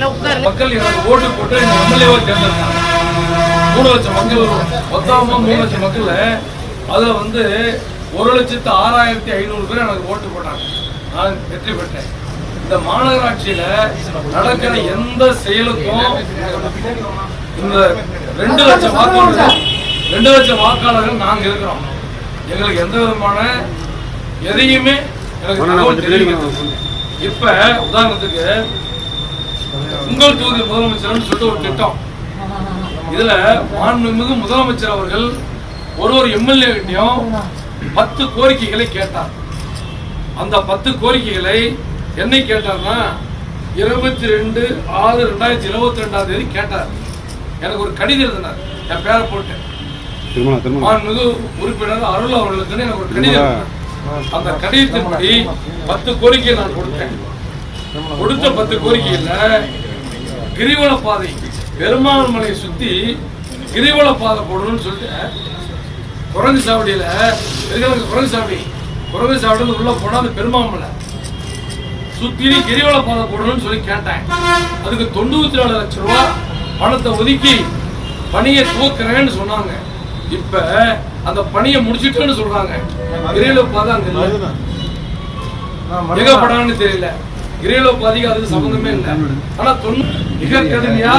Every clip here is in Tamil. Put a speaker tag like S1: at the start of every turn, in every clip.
S1: மக்கள் எனக்கு ஓட்டு போட்டு எம்எல்ஏவா தேர்ந்தெடுத்தாங்க. மூணு லட்சம் மக்கள் மொத்தமா மூணு லட்சம் மக்கள்ல அதுல வந்து ஒரு லட்சத்து ஆறாயிரத்தி ஐநூறு பேர் எனக்கு ஓட்டு போட்டாங்க. நான் வெற்றி பெற்றேன். இந்த மாநகராட்சியில நடக்கிற எந்த செயலுக்கும் இந்த ரெண்டு லட்சம் வாக்காளர்கள் ரெண்டு லட்சம் வாக்காளர்கள் நாங்க இருக்கிறோம். எங்களுக்கு எந்த விதமான எதையுமே எனக்கு இப்ப உதாரணத்துக்கு உங்கள் தொகுதி முதலமைச்சர்னு சொல்லிட்டு ஒரு திட்டம். இதுல மாண்புமிகு முதலமைச்சர் அவர்கள் ஒரு ஒரு எம்எல்ஏ கிட்டையும் பத்து கோரிக்கைகளை கேட்டார். அந்த பத்து கோரிக்கைகளை என்னை கேட்டார்னா இருபத்தி ரெண்டு ஆறு ரெண்டாயிரத்தி இருபத்தி ரெண்டாம் தேதி கேட்டார். எனக்கு ஒரு கடிதம் எழுதினார். என் பேரை போட்டு.
S2: திருமணம் திருமணம்
S1: மாண்புமிகு உறுப்பினர் அருள் அவர்களுக்கு எனக்கு ஒரு கடிதம். அந்த கடிதத்தின்படி பத்து கோரிக்கை நான் கொடுத்தேன். கொடுத்த பத்து கோரிக்கையில கிரிவல பாதை பெருமாள் மலையை சுத்தி கிரிவல பாதை போடணும்னு சொல்லிட்டு குரங்கு சாவடியில இருக்கிறவங்க குரங்கு சாவடி குரங்கு சாவடியில் உள்ள போனா அந்த பெருமாள் மலை. சுத்தி கிரிவல பாதை போடணும்னு சொல்லி கேட்டேன் அதுக்கு தொண்ணூத்தி நாலு லட்சம் ரூபாய் பணத்தை ஒதுக்கி பணியை துவக்கிறேன்னு சொன்னாங்க. இப்ப அந்த பணியை முடிச்சிட்டேன்னு சொல்றாங்க. கிரிவல பாதை அங்க எங்க படான்னு தெரியல. கிரேலோ பாதிக்கு அதுக்கு சம்பந்தமே இல்லை. ஆனா தொண்ணூ மிக கடுமையா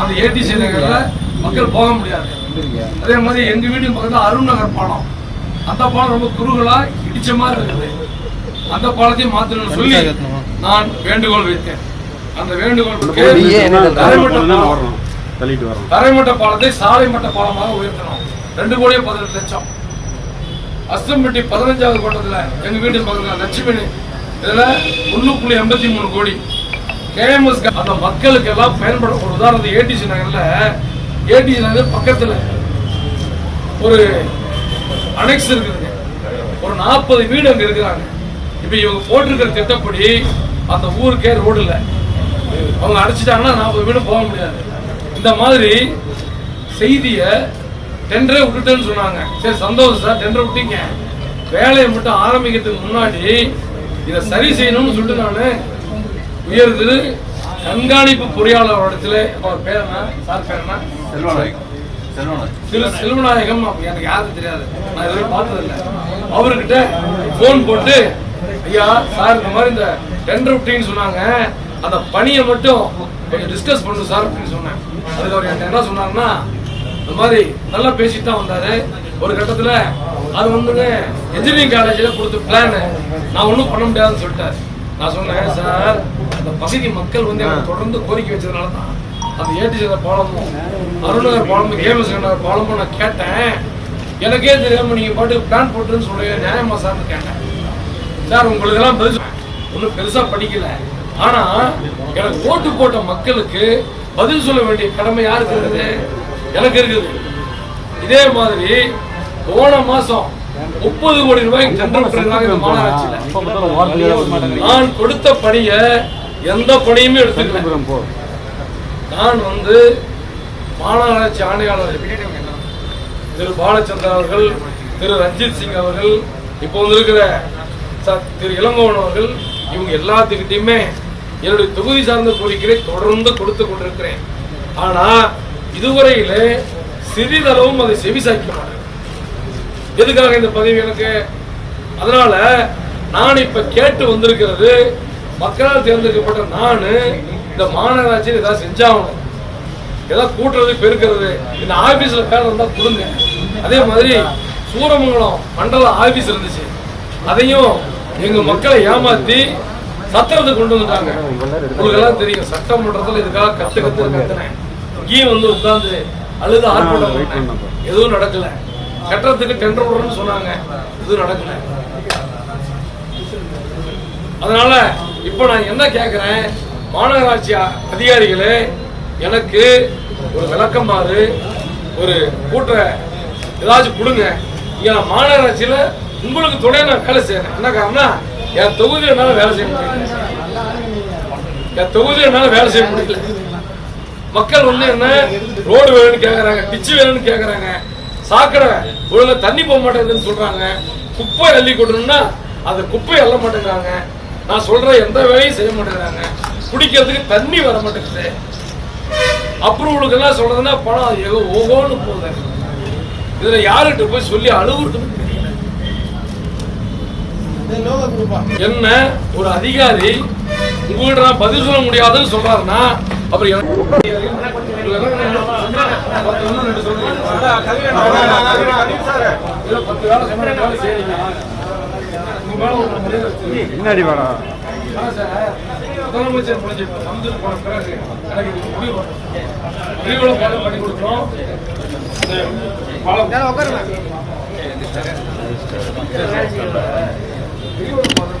S1: அந்த ஏடிசி நகர்ல மக்கள் போக முடியாது. அதே மாதிரி எங்க வீட்டு பக்கத்துல அருண் நகர் பாலம். அந்த பாலம் ரொம்ப குறுகலா இடிச்ச மாதிரி இருக்குது. அந்த பாலத்தையும் மாத்தணும்னு சொல்லி நான் வேண்டுகோள் வைத்தேன். அந்த தரைமட்ட
S2: வரணும்.
S1: தரைமட்ட பாலத்தை சாலை மட்ட பாலமாக உயர்த்தணும். ரெண்டு கோடியே பதினெட்டு லட்சம். அஸ்தம்பட்டி பதினஞ்சாவது கோட்டத்துல எங்க வீட்டு பக்கத்துல லட்சுமி இதில் ஒன்று புள்ளி எண்பத்தி மூணு கோடி. கேஎம்எஸ் அந்த மக்களுக்கு எல்லாம் பயன்பட ஒரு உதாரணத்துக்கு ஏடிசி நகரில் ஏடிசி நகர் பக்கத்தில் ஒரு அனெக்ஸ் இருக்குதுங்க ஒரு நாற்பது வீடு அங்கே இருக்கிறாங்க. இப்போ இவங்க போட்டிருக்கிற திட்டப்படி அந்த ஊருக்கே ரோடு இல்லை. அவங்க அடைச்சிட்டாங்கன்னா நாற்பது வீடு போக முடியாது. இந்த மாதிரி செய்தியை டெண்டரே விட்டுட்டேன்னு சொன்னாங்க. சரி சந்தோஷம் சார் டெண்டரை விட்டீங்க. வேலையை மட்டும் ஆரம்பிக்கிறதுக்கு முன்னாடி இதை சரி செய்யணும்னு சொல்லிட்டு நான் உயர் திரு கண்காணிப்பு பொறியாளர் இடத்துல அவர் பேர் என்ன? சார் பேர் என்ன? திரு செல்வநாயகம் எனக்கு யாருக்கு தெரியாது. நான் இதுவரை பார்த்ததில்லை. அவர்கிட்ட ஃபோன் போட்டு ஐயா சார் இந்த மாதிரி இந்த டெண்டர் விட்டீங்கன்னு சொன்னாங்க. அந்த பணியை மட்டும் கொஞ்சம் டிஸ்கஸ் பண்ணு சார் அப்படின்னு சொன்னேன். அதுக்கு அவர் என்ன சொன்னாருன்னா இந்த மாதிரி நல்லா பேசிட்டு தான் வந்தாரு. ஒரு கட்டத்துல அது வந்துங்க இன்ஜினியரிங் காலேஜில் கொடுத்த பிளான் நான் ஒன்றும் பண்ண முடியாதுன்னு சொல்லிட்டார். நான் சொன்னேன் சார் அந்த பகுதி மக்கள் வந்து எனக்கு தொடர்ந்து கோரிக்கை வச்சதுனால தான் அந்த ஏடிசி பாலமும் அருணகர் பாலமும் கேமஸ் நகர் பாலமும் நான் கேட்டேன். எனக்கே தெரியாம நீங்க பாட்டு பிளான் போட்டுன்னு சொல்லுங்க நியாயமா சார்னு கேட்டேன். சார் உங்களுக்கு எல்லாம் பெருசு ஒன்றும் பெருசா படிக்கல. ஆனா எனக்கு ஓட்டு போட்ட மக்களுக்கு பதில் சொல்ல வேண்டிய கடமை யாருக்கு இருக்குது? எனக்கு இருக்குது. இதே மாதிரி போன மாசம் முப்பது கோடி ரூபாய்க்கு டெண்டர் நான் கொடுத்த பணியை எந்த பணியுமே எடுத்துக்கல. நான் வந்து மாநகராட்சி ஆணையாளர் திரு பாலச்சந்திரன் அவர்கள் திரு ரஞ்சித் சிங் அவர்கள் இப்போ வந்திருக்கிற ச- திரு இளங்கோவன் அவர்கள் இவங்க எல்லாத்துக்கிட்டையுமே என்னுடைய தொகுதி சார்ந்த கோரிக்கையை தொடர்ந்து கொடுத்து கொண்டிருக்கிறேன். ஆனா இதுவரையிலே சிறிதளவும் அதை செவிசாய்க்க மாட்டேன். எதுக்காக இந்த பதவி எனக்கு? அதனால நான் இப்ப கேட்டு வந்திருக்கிறது மக்களால் தேர்ந்தெடுக்கப்பட்ட நான் இந்த மாநகராட்சியில் ஏதாவது செஞ்சாகணும். ஏதாவது கூட்டுறது பெருக்கிறது. இந்த ஆபீஸ்ல பேர் இருந்தா கொடுங்க. அதே மாதிரி சூரமங்கலம் மண்டல ஆபீஸ் இருந்துச்சு. அதையும் எங்க மக்களை ஏமாத்தி சத்திரத்தை கொண்டு வந்துட்டாங்க. உங்களுக்கு எல்லாம் தெரியும் சட்டமன்றத்தில் இதுக்காக கத்து கத்து கத்துனேன். இங்கேயும் வந்து உட்கார்ந்து அழுது ஆர்ப்பாட்டம் எதுவும் நடக்கல. கட்டுறதுக்கு டெண்டர் விடுறோம்னு சொன்னாங்க. எதுவும் நடக்கல. அதனால இப்போ நான் என்ன கேட்குறேன் மாநகராட்சி அதிகாரிகளே எனக்கு ஒரு விளக்கமாறு ஒரு கூட்ட ஏதாச்சும் கொடுங்க. இங்கே நான் மாநகராட்சியில் உங்களுக்கு துணையை நான் வேலை செய்கிறேன் என்ன காரணம்னா என் தொகுதியில் என்னால் வேலை செய்ய முடியல. என் தொகுதியில் என்னால் வேலை செய்ய முடியல. மக்கள் வந்து என்ன ரோடு வேணும்னு கேட்குறாங்க டிச்சு வேணும்னு கேட்குறாங்க சாக்கடை ஒழுங்கா தண்ணி போக மாட்டேங்குதுன்னு சொல்றாங்க. குப்பை அள்ளி கொட்டணும்னா அந்த குப்பை அள்ள மாட்டேங்கிறாங்க. நான் சொல்ற எந்த வேலையும் செய்ய மாட்டேங்கிறாங்க.
S2: குடிக்கிறதுக்கு தண்ணி வர மாட்டேங்குது. அப்ரூவலுக்கெல்லாம் சொல்றதுன்னா பணம் ஏதோ ஓகோன்னு போகுது. இதுல யாருகிட்ட போய் சொல்லி அழுகுறதுன்னு தெரியல. என்ன? ஒரு அதிகாரி உங்ககிட்ட நான் பதில் சொல்ல முடியாதுன்னு சொல்றாருன்னா அப்புறம் எனக்கு பத்து
S3: பின்னாடி வாடா
S2: முதலமைச்சர் முடிஞ்சு வந்து போன பிறகு எனக்கு இது முடிவு பண்ணணும். விரிவுல பண்ணி கொடுக்குறோம். பாலம் விரிவுல பாடம்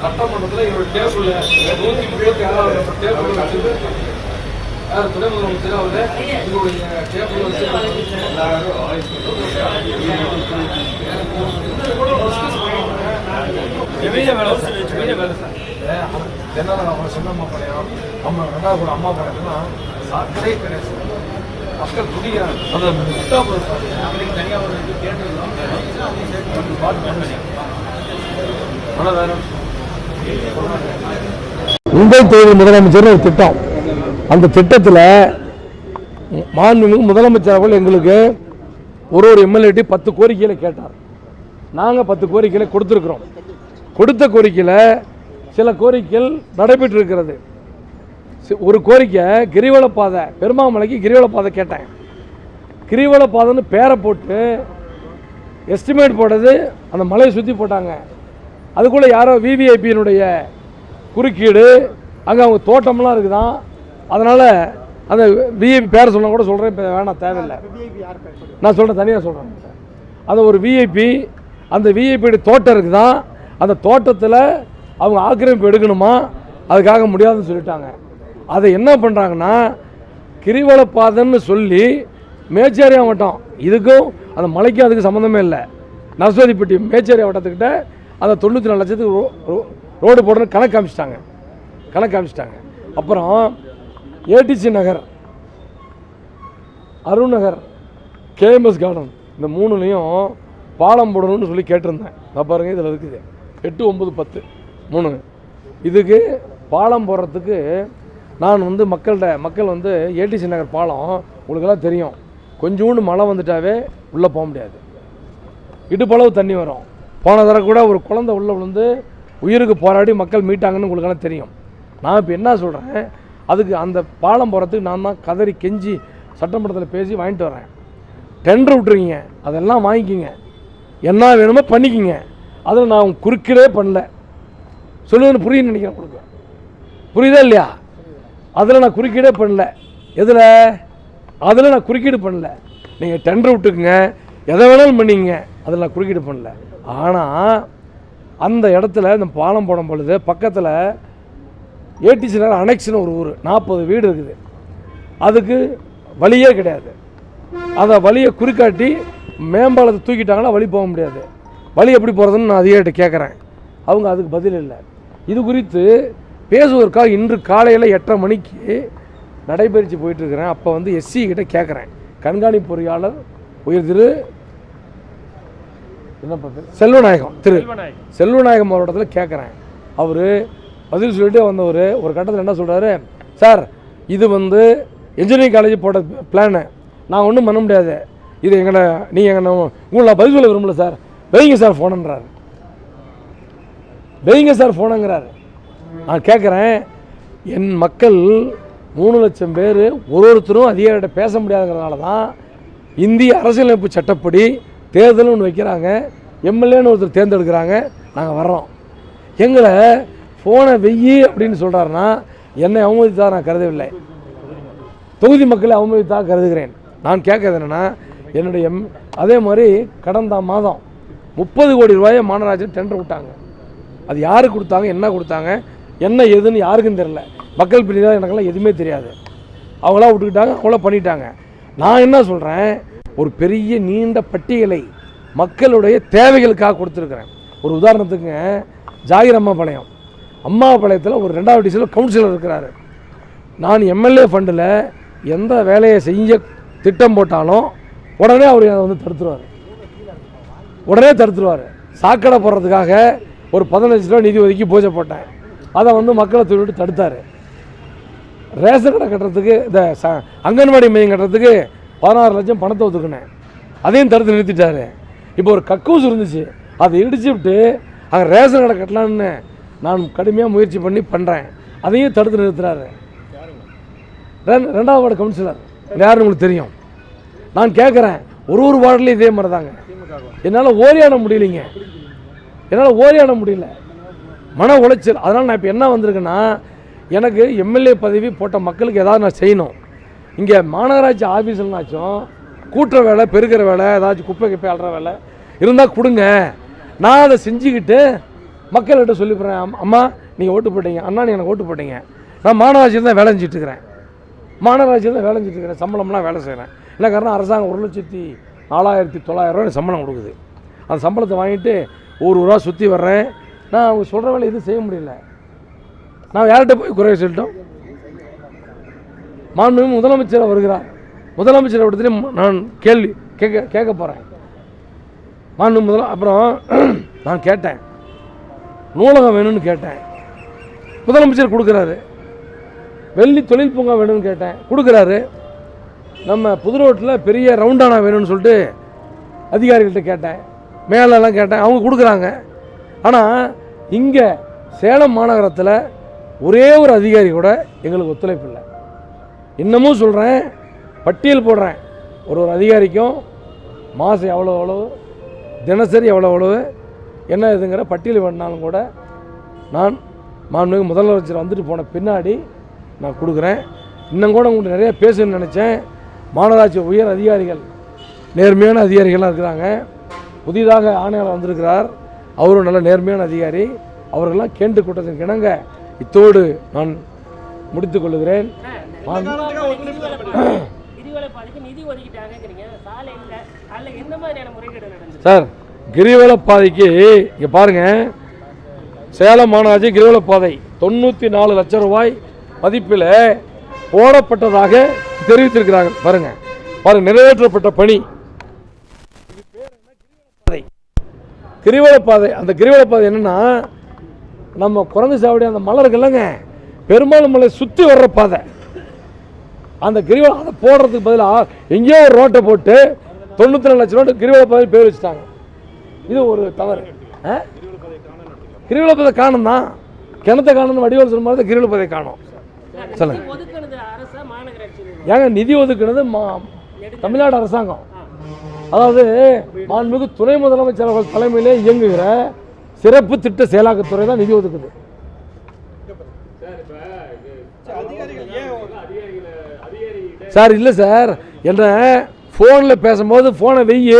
S2: சட்டமன்றத்தில் இவருடைய டேபிள் நூத்தி முப்பத்தி ஆறாவது டேபிள் வச்சுட்டு யார் துணை முதலமைச்சர் அவர் உங்களுடைய டேபிள் வச்சு வேலை வேலை என்ன அவங்க சின்னம்மா பழையம் அம்மா ரெண்டாவது அம்மா பழையம்லாம் கிடையாது கிடையாது மக்கள் துடிக்கிறாங்க அந்த முட்டா தனியாக ஒரு கேட்டு ஆனால் வேற
S1: உங்கள் தொழில் முதலமைச்சர் ஒரு திட்டம். அந்த திட்டத்தில் மாண்புமிகு முதலமைச்சர் அவர்கள் எங்களுக்கு ஒரு ஒரு எம்எல்ஏடி பத்து கோரிக்கைகளை கேட்டார். நாங்கள் பத்து கோரிக்கைகளை கொடுத்துருக்குறோம். கொடுத்த கோரிக்கையில் சில கோரிக்கைகள் நடைபெற்று இருக்கிறது ஒரு கோரிக்கை கிரிவல பாதை பெருமாமலைக்கு கிரிவல பாதை கேட்டேன். கிரிவல பாதைன்னு பேரை போட்டு எஸ்டிமேட் போட்டது அந்த மலையை சுற்றி போட்டாங்க. அதுக்குள்ளே யாரோ விவிஐபியினுடைய குறுக்கீடு அங்கே அவங்க தோட்டம்லாம் இருக்குதான். அதனால் அந்த விஐபி பேரை சொன்னா கூட சொல்கிறேன் இப்போ வேணாம் தேவையில்லை. நான் சொல்கிறேன் தனியாக சொல்கிறேன் அந்த ஒரு விஐபி அந்த விஐபியோட தோட்டம் இருக்குதான். அந்த தோட்டத்தில் அவங்க ஆக்கிரமிப்பு எடுக்கணுமா? அதுக்காக முடியாதுன்னு சொல்லிட்டாங்க. அதை என்ன பண்ணுறாங்கன்னா கிரிவலப்பாதைன்னு சொல்லி மேச்சேரியா வட்டம் இதுக்கும் அந்த மலைக்கும் அதுக்கு சம்மந்தமே இல்லை. நர்சரிப்பட்டி மேச்சேரியா வட்டத்துக்கிட்ட அந்த தொண்ணூற்றி நாலு லட்சத்துக்கு ரோ- ரோ- ரோடு போடணும் கணக்கு காமிச்சிட்டாங்க. கணக்கு காமிச்சிட்டாங்க. அப்புறம் ADC Nagar Arun Nagar KMS garden இந்த மூணுலேயும் பாலம் போடணும்னு சொல்லி கேட்டிருந்தேன். நான் பாருங்கள் இதில் இருக்குது. எட்டு ஒம்பது பத்து மூணு. இதுக்கு பாலம் போடுறதுக்கு நான் வந்து மக்கள்கிட்ட மக்கள் வந்து ஏடிசி நகர் பாலம் உங்களுக்கெல்லாம் தெரியும். கொஞ்சோண்டு மழை வந்துட்டாவே உள்ளே போக முடியாது. இடுப்பளவு தண்ணி வரும். போன தடவை கூட ஒரு குழந்தை உள்ளே விழுந்து உயிருக்கு போராடி மக்கள் மீட்டாங்கன்னு உங்களுக்கெல்லாம் தெரியும். நான் இப்போ என்ன சொல்கிறேன் அதுக்கு அந்த பாலம் போகிறதுக்கு நான் தான் கதறி கெஞ்சி சட்டமன்றத்தில் பேசி வாங்கிட்டு வரேன். டெண்டர் விட்டுருக்கீங்க. அதெல்லாம் வாங்கிக்கிங்க. என்ன வேணுமோ பண்ணிக்கிங்க. அதில் நான் குறுக்கிடே பண்ணல. சொல்லுவேன்னு புரியுன்னு நினைக்கிறேன் உங்களுக்கு. புரியுதா இல்லையா? அதில் நான் குறுக்கீடே பண்ணல. எதில்? அதில் நான் குறுக்கீடு பண்ணல. நீங்கள் டெண்டர் விட்டுக்குங்க. எதை வேணாலும் பண்ணிங்க அதில் நான் குறுக்கீடு பண்ணல. ஆனால் அந்த இடத்துல இந்த பாலம் போடும் பொழுது பக்கத்தில் ஏடிசினர் அனெக்ஷன் அனெக்ஸ்னு ஒரு ஊர் நாற்பது வீடு இருக்குது. அதுக்கு வழியே கிடையாது. அந்த வழியை குறிக்காட்டி மேம்பாலத்தை தூக்கிட்டாங்கன்னா வழி போக முடியாது. வழி எப்படி போகிறதுன்னு நான் அதிகாரிட்ட கேட்குறேன் அவங்க அதுக்கு பதில் இல்லை. இது குறித்து பேசுவதற்காக இன்று காலையில் எட்டரை மணிக்கு நடைபயிற்சி போயிட்டுருக்கிறேன் அப்போ வந்து எஸ்சி கிட்ட கேட்குறேன் கண்காணிப்பு பொறியாளர் உயர் திரு செல்வநாயகம் திரு. செல்வநாயகம். அவரிடத்துல கேட்குறேன் அவர் பதில் சொல்லிட்டே வந்தவர் ஒரு கட்டத்தில் என்ன சொல்கிறாரு சார் இது வந்து இன்ஜினியரிங் காலேஜ் போட்ட பிளானு நான் ஒன்றும் பண்ண முடியாது. இது எங்களை நீங்கள் எங்களை உங்களை நான் பதில் சொல்ல விரும்பல சார். வைங்க சார் ஃபோனுன்றாரு வைங்க சார் ஃபோனுங்கிறாரு நான் கேட்குறேன் என் மக்கள் மூணு லட்சம் பேர் ஒரு ஒருத்தரும் அதிகாரிகிட்ட பேச முடியாதுங்கிறதுனால தான் இந்திய அரசியலமைப்பு சட்டப்படி தேர்தல்னு ஒன்று வைக்கிறாங்க. எம்எல்ஏன்னு ஒருத்தர் தேர்ந்தெடுக்கிறாங்க. நாங்கள் வர்றோம். எங்களை ஃபோனை வெய்யி அப்படின்னு சொல்கிறாருன்னா என்னை அவமதித்தா நான் கருதவில்லை. தொகுதி மக்களை அவமதித்தா கருதுகிறேன். நான் கேட்கறது என்னென்னா என்னுடைய எம் அதே மாதிரி கடந்த மாதம் முப்பது கோடி ரூபாயை மாநகராட்சி டெண்டர் விட்டாங்க. அது யாருக்கு கொடுத்தாங்க என்ன கொடுத்தாங்க என்ன ஏதுன்னு யாருக்கும் தெரியல. மக்கள் பிரதிநிதியாக எனக்கெல்லாம் எதுவுமே தெரியாது. அவங்களாம் விட்டுக்கிட்டாங்க அவங்களாம் பண்ணிட்டாங்க. நான் என்ன சொல்கிறேன் ஒரு பெரிய நீண்ட பட்டியலை மக்களுடைய தேவைகளுக்காக கொடுத்துருக்குறேன். ஒரு உதாரணத்துக்குங்க ஜாகிர் அம்மாபாளையம் அம்மாபாளையத்தில் ஒரு ரெண்டாவது டிஸ்ட்ரிக்ட் கவுன்சிலர் இருக்கிறார். நான் எம்எல்ஏ ஃபண்டில் எந்த வேலையை செய்ய திட்டம் போட்டாலும் உடனே அவர் அதை வந்து தடுத்துருவார். உடனே தடுத்துருவார். சாக்கடை போடுறதுக்காக ஒரு பதினஞ்சு ரூபா நிதி ஒதுக்கி பூஜை போட்டேன். அதை வந்து மக்களை தூக்கிட்டு தடுத்தார். ரேஷன் கடை கட்டுறதுக்கு இந்த ச அங்கன்வாடி மையம் கட்டுறதுக்கு பதினாறு லட்சம் பணத்தை ஒத்துக்கினேன் அதையும் தடுத்து நிறுத்திட்டாரு. இப்போ ஒரு கக்கூஸ் இருந்துச்சு. அதை இடிச்சு விட்டு அங்கே ரேஷன் கடை கட்டலான்னு நான் கடுமையாக முயற்சி பண்ணி பண்ணுறேன் அதையும் தடுத்து நிறுத்துறாரு. ரெண்டு- ரெண்டாவது வார்டு கவுன்சிலர். யாருன்னு உங்களுக்கு தெரியும். நான் கேட்குறேன் ஒரு ஒரு வார்டுலையும் இதே மாதிரி தாங்க என்னால் ஓரியாட முடியலைங்க. என்னால் ஓரியாட முடியல. மன உளைச்சல். அதனால் நான் இப்போ என்ன வந்திருக்கேன்னா எனக்கு எம்எல்ஏ பதவி போட்ட மக்களுக்கு ஏதாவது நான் செய்யணும். இங்கே மாநகராட்சி ஆஃபீஸ்லனாச்சும் கூட்டுற வேலை பெருக்கிற வேலை ஏதாச்சும் குப்பை குப்பை அள்ளுற வேலை. இருந்தால் கொடுங்க. நான் அதை செஞ்சுக்கிட்டு மக்கள்கிட்ட சொல்லிப்படுறேன் அம்- அம்மா நீங்கள் ஓட்டு போட்டீங்க. அண்ணா நீ எனக்கு ஓட்டு போட்டீங்க. நான் மாநகராட்சியில் தான் வேலை செஞ்சுட்டு இருக்கிறேன் மாநகராட்சியில் தான் வேலை செஞ்சுட்டுருக்கிறேன். சம்பளம்லாம் வேலை செய்கிறேன் என்ன காரணம்? அரசாங்கம் ஒரு லட்சத்தி நாலாயிரத்தி தொள்ளாயிரம் சம்பளம் கொடுக்குது. அந்த சம்பளத்தை வாங்கிட்டு ஒரு ரூபா சுற்றி வர்றேன். நான் அவங்க சொல்கிற வேலை எதுவும் செய்ய முடியல. நான் யார்கிட்ட போய் குறைய சொல்லிட்டோம்? மாண்புமிகு முதலமைச்சர் வருகிறார். முதலமைச்சர் இடத்துல நான் கேள்வி கேட்க கேட்க போகிறேன் மாண்பு முதல அப்புறம் நான் கேட்டேன். நூலகம் வேணும்னு கேட்டேன். முதலமைச்சர் கொடுக்குறாரு. வெள்ளி தொழில் பூங்கா வேணும்னு கேட்டேன். கொடுக்குறாரு. நம்ம புது ரோட்டில் பெரிய ரவுண்டானா வேணும்னு சொல்லிட்டு அதிகாரிகள்கிட்ட கேட்டேன். மேலெல்லாம் கேட்டேன். அவங்க கொடுக்குறாங்க. ஆனால் இங்கே சேலம் மாநகரத்தில் ஒரே ஒரு அதிகாரி கூட எங்களுக்கு ஒத்துழைப்பு இல்லை. இன்னமும் சொல்கிறேன் பட்டியல் போடுறேன். ஒரு ஒரு அதிகாரிக்கும் மாதம் எவ்வளோ எவ்வளவு தினசரி எவ்வளோ எவ்வளவு என்ன இதுங்கிற பட்டியல் வேணாலும் கூட நான் மாண்புமிகு முதலமைச்சர் வந்துட்டு போன பின்னாடி நான் கொடுக்குறேன். இன்னும் கூட நிறைய பேசணும்னு நினச்சேன். மாநகராட்சி உயர் அதிகாரிகள் நேர்மையான அதிகாரிகளாக இருக்கிறாங்க. புதிதாக ஆணையாளர் வந்திருக்கிறார். அவரும் நல்ல நேர்மையான அதிகாரி. அவர்களெல்லாம் கேண்டு கூட்டத்தின் கிணங்க இத்தோடு நான் முடித்துக் கொள்கிறேன். சார் கிரிவல பாதைக்கு இங்கே பாருங்க. சேலம் மாநகராட்சி கிரிவல பாதை தொண்ணூற்றி நாலு லட்சம் ரூபாய் மதிப்பில் போடப்பட்டதாக தெரிவித்திருக்கிறாங்க. பாருங்க. பாருங்க நிறைவேற்றப்பட்ட பணி. பாதை கிரிவல பாதை அந்த கிரிவல பாதை என்னன்னா நம்ம குரங்கு சாவடி அந்த மலை இருக்குல்லங்க பெரும்பாலும் மலை சுற்றி வர்ற பாதை. அந்த கிரிவலம் அதை போடுறதுக்கு பதிலாக எங்கேயோ ஒரு ரோட்டை போட்டு தொண்ணூற்றி நாலு லட்சம் ரோட்டு கிரிவல பதவி பேர் வச்சுட்டாங்க. இது ஒரு தவறு. கிரிவல பதவி காணும் தான் கிணத்தை காணும்னு வடிவல் சொல்லும் போது கிரிவல பதவி காணும். சொல்லுங்க. ஏங்க நிதி ஒதுக்குனது மா தமிழ்நாடு அரசாங்கம். அதாவது மாண்புமிகு துணை முதலமைச்சர் அவர்கள் தலைமையிலே இயங்குகிற சிறப்பு திட்ட செயலாக்கத்துறை தான் நிதி ஒதுக்குது. சார் இல்லை சார். என்ன ஃபோனில் பேசும்போது ஃபோனை வெய்யி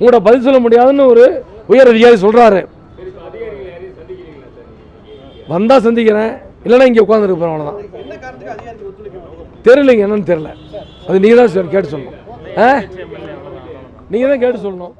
S1: உங்களோட பதில் சொல்ல முடியாதுன்னு ஒரு உயர் அதிகாரி சொல்கிறாரு வந்தால் சந்திக்கிறேன் இல்லைன்னா இங்கே உட்காந்துருக்கு போகிறேன் அவ்வளோதான் தெரியலைங்க என்னன்னு தெரியல. அது நீங்கள் தான் கேட்டு சொல்லணும். ஆ? நீங்கள் தான் கேட்டு சொல்லணும்.